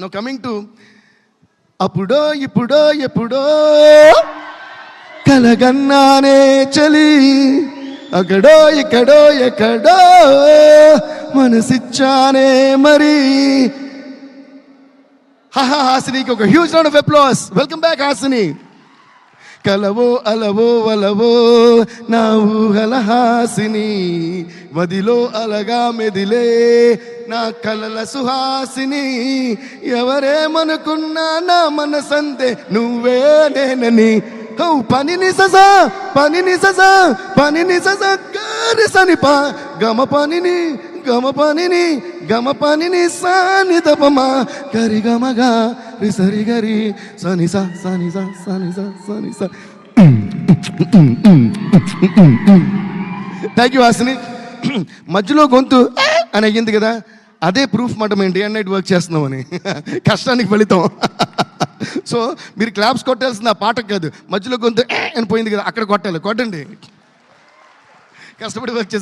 No coming to అప్పుడో ఇప్పుడో ఎప్పుడో కలగన్నానే చలి. అక్కడో ఇక్కడో ఎక్కడో మనసిచ్చానే మరి. హాహా హాసినికి ఒక huge round of applause welcome back Hasini. కలవో అలవో వలవో నా ఊహల హాసిని మదిలో అలగా మెదిలే నా కలల సుహాసిని. ఎవరేమనుకున్నా నా మనసంతే నువ్వే నేనని. హౌ పనిని ససా పనిని ససా పనిని ససా గారి సనిపా గమ పనిని గమ పనిని గమ పనిని సాని తపమా గరి గమగా రి సరి గరి సని సా సని సా సని సా సని సా. థ్యాంక్ యూ హాసిని మధ్యలో గొంతు అని అయ్యింది కదా. అదే ప్రూఫ్ మాట మేము డే అండ్ నైట్ వర్క్ చేస్తున్నామని. కష్టానికి ఫలితం. సో మీరు క్లాప్స్ కొట్టాల్సింది ఆ పాటకు కాదు. మధ్యలో గొంతు అని పోయింది కదా. అక్కడ కొట్టాలి. కొట్టండి. కష్టపడి వర్క్ చేస్తాను